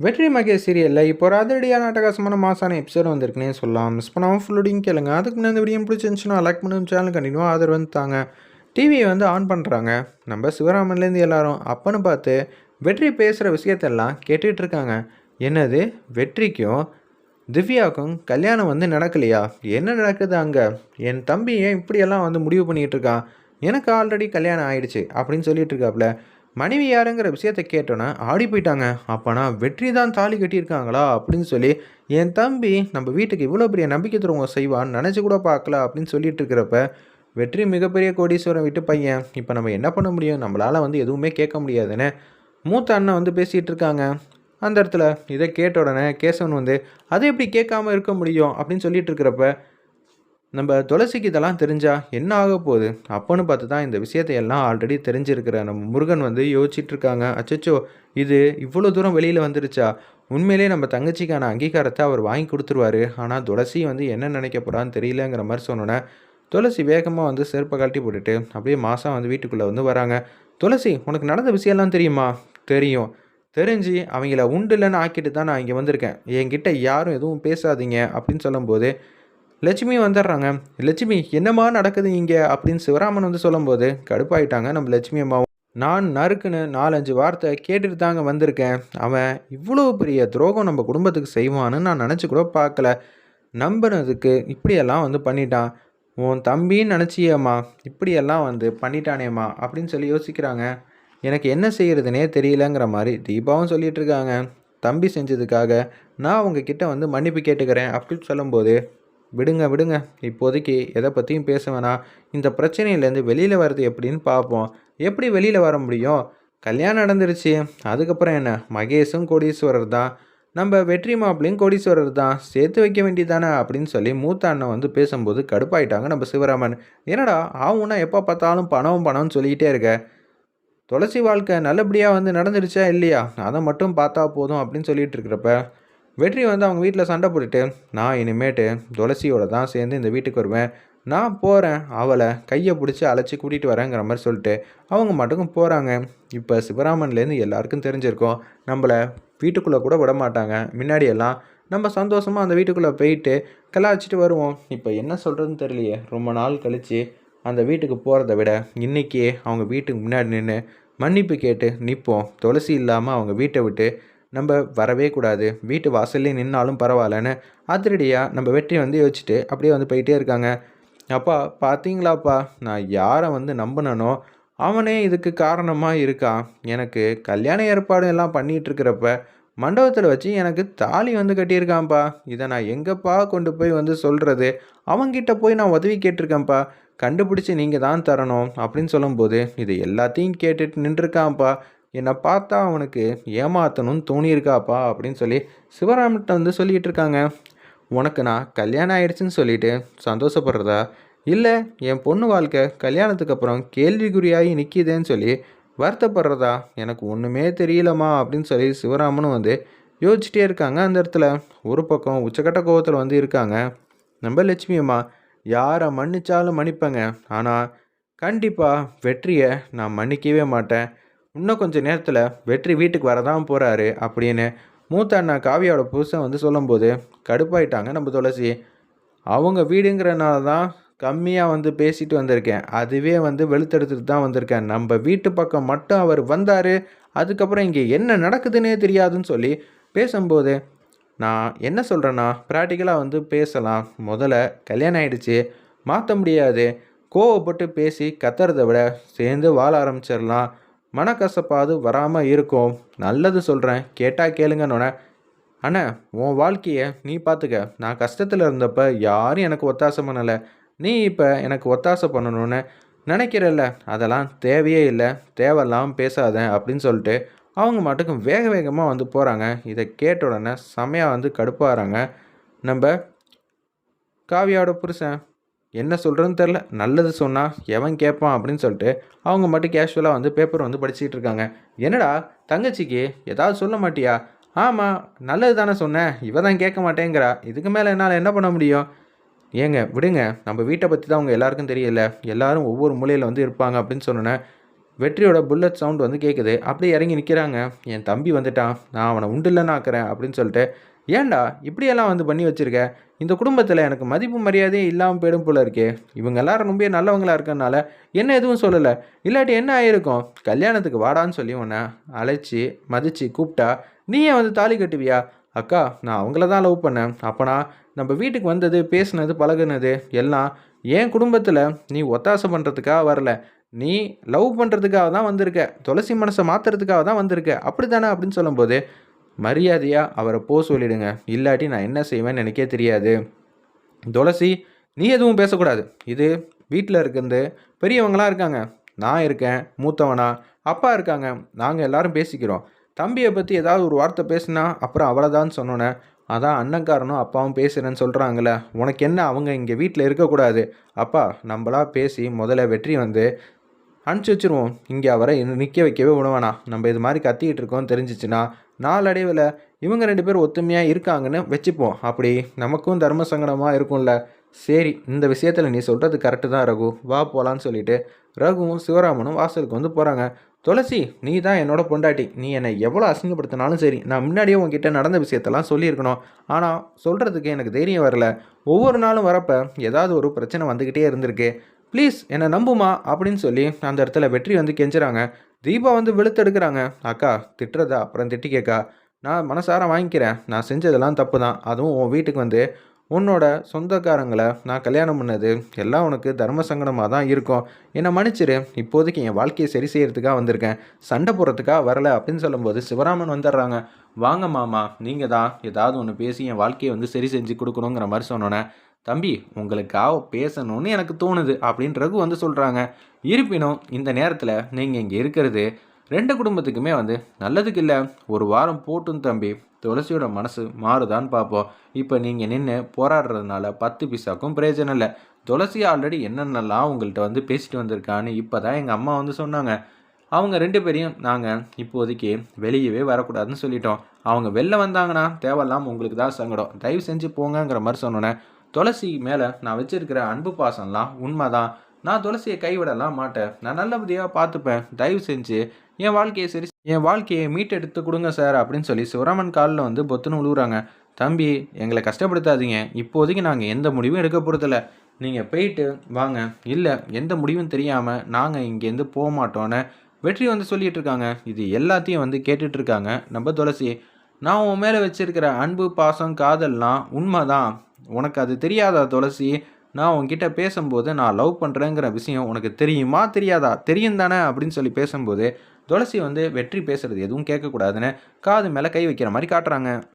வெற்றி மகேஷ் சீரியலில் இப்போ ஒரு அதிரடியான அட்டகாசமான மாசான எபிசோட் வந்திருக்குன்னே சொல்லலாம். மிஸ் பண்ணாமல் ஃபுல்லோடையும் கேளுங்க. அதுக்கு முன்னாடி இந்த வீடியோ பிடிச்சிருந்துச்சுன்னா லைக் பண்ணும் சேனல் கண்டினியூ ஆதரவு வந்து தாங்க டிவியை வந்து ஆன் பண்ணுறாங்க நம்ம சிவராமன்லேருந்து எல்லாரும் அப்பன்னு பார்த்து வெற்றி பேசுகிற விஷயத்தெல்லாம் கேட்டுட்டு இருக்காங்க. என்னது? வெற்றிக்கும் திவ்யாவுக்கும் கல்யாணம் வந்து நடக்கலையா? என்ன நடக்குது அங்கே? என் தம்பி ஏன் இப்படியெல்லாம் வந்து முடிவு பண்ணிகிட்டு இருக்கான்? எனக்கு ஆல்ரெடி கல்யாணம் ஆயிடுச்சு அப்படின்னு சொல்லிட்டு இருக்காப்புல மனைவி யாருங்கிற விஷயத்த கேட்டோன்னே ஆடி போயிட்டாங்க. அப்போனா வெற்றி தான் தாலி கட்டியிருக்காங்களா? அப்படின்னு சொல்லி என் தம்பி நம்ம வீட்டுக்கு இவ்வளோ பெரிய நம்பிக்கை தருவங்க செய்வான்னு நினச்சி கூட பார்க்கல அப்படின்னு சொல்லிட்டு இருக்கிறப்ப வெற்றி மிகப்பெரிய கோடீஸ்வரன் விட்டு பையன். இப்போ நம்ம என்ன பண்ண முடியும்? நம்மளால் வந்து எதுவுமே கேட்க முடியாதுன்னு மூத்த அண்ணன் வந்து பேசிகிட்டு இருக்காங்க. அந்த இடத்துல இதை கேட்ட உடனே கேசவன் வந்து அதை எப்படி கேட்காம இருக்க முடியும்? அப்படின்னு சொல்லிட்டு இருக்கிறப்ப நம்ம துளசிக்கு இதெல்லாம் தெரிஞ்சால் என்ன ஆக போகுது? அப்போன்னு பார்த்து தான் இந்த விஷயத்தை எல்லாம் ஆல்ரெடி தெரிஞ்சிருக்கிற. நம்ம முருகன் வந்து யோசிச்சுட்ருக்காங்க. அச்சோ அச்சச்சோ இது இவ்வளோ தூரம் வெளியில் வந்துருச்சா? உண்மையிலே நம்ம தங்கச்சிக்கான அங்கீகாரத்தை அவர் வாங்கி கொடுத்துருவாரு. ஆனால் துளசி வந்து என்ன நினைக்க போகிறான்னு தெரியலங்கிற மாதிரி சொன்னோன்னே துளசி வேகமாக வந்து செருப்பை கழட்டி போட்டுட்டு அப்படியே மாதம் வந்து வீட்டுக்குள்ளே வந்து வராங்க. துளசி உனக்கு நடந்த விஷயம்லாம் தெரியுமா? தெரியும். தெரிஞ்சு அவங்கள உண்டு இல்லைன்னு ஆக்கிட்டு தான் நான் இங்கே வந்திருக்கேன். என்கிட்ட யாரும் எதுவும் பேசாதீங்க அப்படின்னு சொல்லும்போது லட்சுமி வந்துடுறாங்க. லட்சுமி என்னம்மா நடக்குது இங்கே? அப்படின்னு சிவராமன் வந்து சொல்லும்போது கடுப்பாயிட்டாங்க நம்ம லட்சுமி அம்மாவும். நான் நறுக்குன்னு நாலஞ்சு வார்த்தை கேட்டுட்டு தாங்க வந்திருக்கேன். அவன் இவ்வளோ பெரிய துரோகம் நம்ம குடும்பத்துக்கு செய்வான்னு நான் நினச்சி கூட பார்க்கல. நம்பினதுக்கு இப்படியெல்லாம் வந்து பண்ணிட்டான். உன் தம்பின்னு நினச்சியம்மா. இப்படியெல்லாம் வந்து பண்ணிட்டானேம்மா. அப்படின்னு சொல்லி யோசிக்கிறாங்க. எனக்கு என்ன செய்கிறதுனே தெரியலங்கிற மாதிரி தீபாவும் சொல்லிகிட்டு இருக்காங்க. தம்பி செஞ்சதுக்காக நான் உங்ககிட்ட வந்து மன்னிப்பு கேட்டுக்கிறேன். அப்படின்னு சொல்லும்போது விடுங்க விடுங்க. இப்போதைக்கு எதை பற்றியும் பேச வேணாம். இந்த பிரச்சனையிலேருந்து வெளியில் வர்றது எப்படின்னு பார்ப்போம். எப்படி வெளியில் வர முடியும்? கல்யாணம் நடந்துருச்சு. அதுக்கப்புறம் என்ன? மகேஷும் கோடீஸ்வரர் தான். நம்ம வெற்றி மாப்பிளையும் கோடீஸ்வரர் தான். சேர்த்து வைக்க வேண்டியதானே அப்படின்னு சொல்லி மூத்த அண்ணன் வந்து பேசும்போது கடுப்பாயிட்டாங்க நம்ம சிவராமன். என்னடா ஆகும்னா எப்போ பார்த்தாலும் பணம் பணம்னு சொல்லிக்கிட்டே இருக்க. துளசி வாழ்க்கை நல்லபடியாக வந்து நடந்துருச்சா இல்லையா? அதை மட்டும் பார்த்தா போதும் அப்படின்னு சொல்லிட்டு இருக்கிறப்ப வெற்றி வந்து அவங்க வீட்டில் சண்டை போட்டுட்டு நான் இனிமேட்டு துளசியோட தான் சேர்ந்து இந்த வீட்டுக்கு வருவேன். நான் போகிறேன் அவளை கையை பிடிச்சி அழைச்சி கூட்டிகிட்டு வரேங்கிற மாதிரி சொல்லிட்டு அவங்க மட்டுக்கும் போகிறாங்க இப்போ சிவராமன்லேருந்து எல்லாருக்கும் தெரிஞ்சிருக்கோம் நம்மளை வீட்டுக்குள்ளே கூட விட மாட்டாங்க. முன்னாடி எல்லாம் நம்ம சந்தோஷமாக அந்த வீட்டுக்குள்ளே போயிட்டு கலாச்சிட்டு வருவோம். இப்போ என்ன சொல்கிறதுன்னு தெரியலையே. ரொம்ப நாள் கழித்து அந்த வீட்டுக்கு போகிறத விட இன்றைக்கி அவங்க வீட்டுக்கு முன்னாடி நின்று மன்னிப்பு கேட்டு நிற்போம் துளசி இல்லாமல் அவங்க வீட்டை விட்டு நம்ம வரவே கூடாது. வீட்டு வாசல்லே நின்னாலும் பரவாயில்லன்னு அதிரடியாக நம்ம வெற்றி வந்து யோசிச்சுட்டு அப்படியே வந்து போயிட்டே இருக்காங்க. அப்பா பார்த்தீங்களாப்பா? நான் யாரை வந்து நம்பினனோ அவனே இதுக்கு காரணமாக இருக்கான் எனக்கு கல்யாண ஏற்பாடு எல்லாம் பண்ணிகிட்ருக்கிறப்ப மண்டபத்தில் வச்சு எனக்கு தாலி வந்து கட்டியிருக்கான்ப்பா. இதை நான் எங்கேப்பா கொண்டு போய் வந்து சொல்கிறது அவங்கிட்ட போய் நான் உதவி கேட்டிருக்கேன்ப்பா. கண்டுபிடிச்சி நீங்கள் தான் தரணும் அப்படின்னு சொல்லும்போது இது எல்லாத்தையும் கேட்டுட்டு நின்றுருக்கான்ப்பா. என்னை பார்த்தா அவனுக்கு ஏமாற்றணும்னு தோணியிருக்காப்பா அப்படின்னு சொல்லி சிவராமன்கிட்ட வந்து சொல்லிகிட்டு இருக்காங்க. உனக்கு நான் கல்யாணம் ஆயிடுச்சுன்னு சொல்லிட்டு சந்தோஷப்படுறதா? இல்லை என் பொண்ணு வாழ்க்கை கல்யாணத்துக்கு அப்புறம் கேள்விக்குறியாகி நிற்கிதேன்னு சொல்லி வருத்தப்படுறதா? எனக்கு ஒன்றுமே தெரியலம்மா அப்படின்னு சொல்லி சிவராமனும் வந்து யோசிச்சிட்டே இருக்காங்க அந்த இடத்துல. ஒரு பக்கம் உச்சக்கட்ட கோவத்தில் வந்து இருக்காங்க. நம்ம லட்சுமி அம்மா யாரை மன்னிச்சாலும் மன்னிப்பேங்க. ஆனால் கண்டிப்பாக வெற்றியை நான் மன்னிக்கவே மாட்டேன். இன்னும் கொஞ்சம் நேரத்தில் வெற்றி வீட்டுக்கு வரதான் போகிறாரு அப்படின்னு மூத்த அண்ணா காவியாவோட புருஷன் வந்து சொல்லும்போது கடுப்பாயிட்டாங்க நம்ம துளசி. அவங்க வீடுங்கிறனால தான் கம்மியாக வந்து பேசிட்டு வந்திருக்கேன். அதுவே வந்து வெளுத்தெடுத்துட்டு தான் வந்திருக்கேன். நம்ம வீட்டு பக்கம் மட்டும் அவர் வந்தார். அதுக்கப்புறம் இங்கே என்ன நடக்குதுன்னே தெரியாதுன்னு சொல்லி பேசும்போது நான் என்ன சொல்கிறேன்னா ப்ராக்டிக்கலாக வந்து பேசலாம். முதல்ல கல்யாணம் ஆகிடுச்சு மாற்ற முடியாது. கோவப்பட்டு பேசி கத்துறதை விட சேர்ந்து வாழ ஆரம்பிச்சிடலாம். மனக்கசப்பாது வராமல் இருக்கும். நல்லது சொல்கிறேன் கேட்டால் கேளுங்கன்னொன்னே அண்ணா உன் வாழ்க்கையை நீ பார்த்துக்க நான் கஷ்டத்தில் இருந்தப்ப யாரும் எனக்கு ஒத்தாசை பண்ணலை. நீ இப்போ எனக்கு ஒத்தாசை பண்ணணும்னு நினைக்கிறல்ல. அதெல்லாம் தேவையே இல்லை. தேவையில்லாமல் பேசாத அப்படின்னு சொல்லிட்டு அவங்க மட்டுக்கும் வேக வேகமாக வந்து போகிறாங்க இதை கேட்ட உடனே செமையாக வந்து கடுப்பாகிறாங்க நம்ம காவியாவோட புருஷன் என்ன சொல்கிறதுன்னு தெரில நல்லது சொன்னால் எவன் கேட்பான் அப்படின்னு சொல்லிட்டு அவங்க மட்டும் கேஷுவலாக வந்து பேப்பர் வந்து படிச்சுட்டு இருக்காங்க. என்னடா தங்கச்சிக்கு ஏதாவது சொல்ல மாட்டியா? ஆமாம் நல்லது தானே சொன்னேன். இவ தான் கேட்க மாட்டேங்கிறா. இதுக்கு மேலே என்னால் என்ன பண்ண முடியும்? ஏங்க விடுங்க. நம்ம வீட்டை பற்றி தான் அவங்க எல்லாருக்கும் தெரியல. எல்லாரும் ஒவ்வொரு மூலையில் வந்து இருப்பாங்க அப்படின்னு சொன்னோன்னே வெற்றியோட புல்லட் சவுண்ட் வந்து கேட்குது அப்படியே இறங்கி நிற்கிறாங்க என் தம்பி வந்துட்டான். நான் அவனை உண்டில்லன்னு ஆக்குறேன் அப்படின்னு சொல்லிட்டு ஏன்டா இப்படியெல்லாம் வந்து பண்ணி வச்சுருக்க? இந்த குடும்பத்தில் எனக்கு மதிப்பு மரியாதையே இல்லாமல் போயிடும் போல இருக்கே. இவங்க எல்லாரும் ரொம்ப நல்லவங்களாக இருக்கனால என்ன எதுவும் சொல்லலை. இல்லாட்டி என்ன ஆயிருக்கும்? கல்யாணத்துக்கு வாடான்னு சொல்லி உன்னை அழைச்சி மதித்து கூப்பிட்டா நீயே வந்து தாலி கட்டுவியா? அக்கா நான் அவங்கள தான் லவ் பண்ணேன். அப்போனா நம்ம வீட்டுக்கு வந்தது பேசுனது பழகுனது எல்லாம் என் குடும்பத்தில் நீ ஒத்தாசை பண்ணுறதுக்காக வரல. நீ லவ் பண்ணுறதுக்காக தான் வந்திருக்க. துளசி மனசை மாற்றுறதுக்காக தான் வந்திருக்க. அப்படி தானே அப்படின்னு சொல்லும்போது மரியாதையாக அவரை போ சொல்லிடுங்க. இல்லாட்டி நான் என்ன செய்வேன்னு எனக்கே தெரியாது. துளசி நீ எதுவும் பேசக்கூடாது. இது வீட்டில் இருக்கிறது. பெரியவங்களாம் இருக்காங்க. நான் இருக்கேன். மூத்தவனா? அப்பா இருக்காங்க. நாங்கள் எல்லாரும் பேசிக்கிறோம். தம்பியை பற்றி ஏதாவது ஒரு வார்த்தை பேசினா அப்புறம் அவ்வளோதான் சொன்னோன்னே அதான் அண்ணன்காரனும் அப்பாவும் பேசுகிறேன்னு சொல்கிறாங்களே உனக்கு என்ன? அவங்க இங்கே வீட்டில் இருக்கக்கூடாது. அப்பா நம்மளா பேசி முதல்ல வெற்றி வந்து அனுப்பிச்சி வச்சிருவோம். இங்கே அவரை நிற்க வைக்கவே விடுவானா நம்ம இது மாதிரி கத்திக்கிட்டு இருக்கோம் தெரிஞ்சிச்சுன்னா நாளடைவில் இவங்க ரெண்டு பேரும் ஒத்துமையாக இருக்காங்கன்னு வச்சுப்போம். அப்படி நமக்கும் தர்ம சங்கடமாக இருக்கும்ல. சரி இந்த விஷயத்தில் நீ சொல்கிறது கரெக்டு தான் ரகு. வா போகலான்னு சொல்லிட்டு ரகுவும் சிவராமனும் வாசலுக்கு வந்து போகிறாங்க துளசி நீ தான் என்னோட பொண்டாட்டி. நீ என்னை எவ்வளோ அசிங்கப்படுத்தினாலும் சரி நான் முன்னாடியே உங்ககிட்ட நடந்த விஷயத்தெல்லாம் சொல்லியிருக்கணும். ஆனால் சொல்கிறதுக்கு எனக்கு தைரியம் வரல. ஒவ்வொரு நாளும் வரப்போ ஏதாவது ஒரு பிரச்சனை வந்துக்கிட்டே இருந்திருக்கு. ப்ளீஸ் என்னை நம்புமா? அப்படின்னு சொல்லி அந்த இடத்துல வெற்றி வந்து கெஞ்சுறாங்க. தீபா வந்து வெளுத்தெடுக்கிறாங்க அக்கா திட்டுறதா? அப்புறம் திட்டிக்கேக்கா நான் மனசார வாங்கிக்கிறேன். நான் செஞ்சதெல்லாம் தப்பு தான் அதுவும் உன் வீட்டுக்கு வந்து. உன்னோட சொந்தக்காரங்களை நான் கல்யாணம் பண்ணது எல்லாம் உனக்கு தர்ம சங்கடமாக தான் இருக்கும். என்னை மன்னிச்சிரு. இப்போதைக்கு என் வாழ்க்கையை சரி செய்கிறதுக்காக வந்திருக்கேன். சண்டை போடுறதுக்காக வரலை. அப்படின்னு சொல்லும்போது சிவராமன் வந்துடுறாங்க. வாங்க மாமா. நீங்கள் தான் ஏதாவது ஒன்று பேசி என் வாழ்க்கையை வந்து சரி செஞ்சு கொடுக்கணுங்கிற மாதிரி சொன்னோன்னே தம்பி உங்களுக்காக பேசணும்னு எனக்கு தோணுது அப்படின்னு ரகு வந்து சொல்கிறாங்க இருப்பினும் இந்த நேரத்தில் நீங்கள் இங்கே இருக்கிறது ரெண்டு குடும்பத்துக்குமே வந்து நல்லதுக்கு இல்லை. ஒரு வாரம் போட்டும் தம்பி. துளசியோட மனசு மாறுதான்னு பார்ப்போம் இப்போ நீங்கள் நின்று போராடுறதுனால பத்து பைசாக்கும் பிரயோஜனம் இல்லை. துளசி ஆல்ரெடி என்னென்னலாம் உங்கள்கிட்ட வந்து பேசிட்டு வந்திருக்கான்னு இப்போ தான் எங்கள் அம்மா வந்து சொன்னாங்க. அவங்க ரெண்டு பேரையும் நாங்கள் இப்போதைக்கு வெளியவே வரக்கூடாதுன்னு சொல்லிட்டோம். அவங்க வெளில வந்தாங்கன்னா தேவையில்லாமல் உங்களுக்கு தான் சங்கடம். தயவு செஞ்சு போங்கங்கிற மாதிரி சொன்னோன்னே துளசி மேலே நான் வச்சிருக்கிற அன்பு பாசம்லாம் உண்மைதான். நான் துளசியை கைவிடலாம் மாட்டேன். நான் நல்லபடியாக பார்த்துப்பேன். தயவு செஞ்சு என் வாழ்க்கையை சரி என் வாழ்க்கையை மீட்டெடுத்து கொடுங்க சார் அப்படின்னு சொல்லி சிவராமன் காலில் வந்து பொத்துன்னு விழுகுறாங்க தம்பி எங்களை கஷ்டப்படுத்தாதீங்க. இப்போதைக்கு நாங்கள் எந்த முடிவும் எடுக்க போகிறதில்ல நீங்கள் போயிட்டு வாங்க. இல்லை எந்த முடிவும் தெரியாமல் நாங்கள் இங்கேருந்து போக மாட்டோன்னு வெற்றி வந்து சொல்லிட்டு இருக்காங்க. இது எல்லாத்தையும் வந்து கேட்டுட்ருக்காங்க நம்ம துளசி நான் உன் மேலே வச்சிருக்கிற அன்பு பாசம் காதல்லாம் உண்மைதான். உனக்கு அது தெரியாதா துளசி? நான் உன்கிட்ட பேசும்போது நான் லவ் பண்ணுறேங்கிற விஷயம் உனக்கு தெரியுமா? தெரியாதா? தெரியும் தானே அப்படின்னு சொல்லி பேசும்போது துளசி வந்து வெற்றி பேசுகிறது எதுவும் கேட்கக்கூடாதுன்னு காது மேலே கை வைக்கிற மாதிரி காட்டுறாங்க.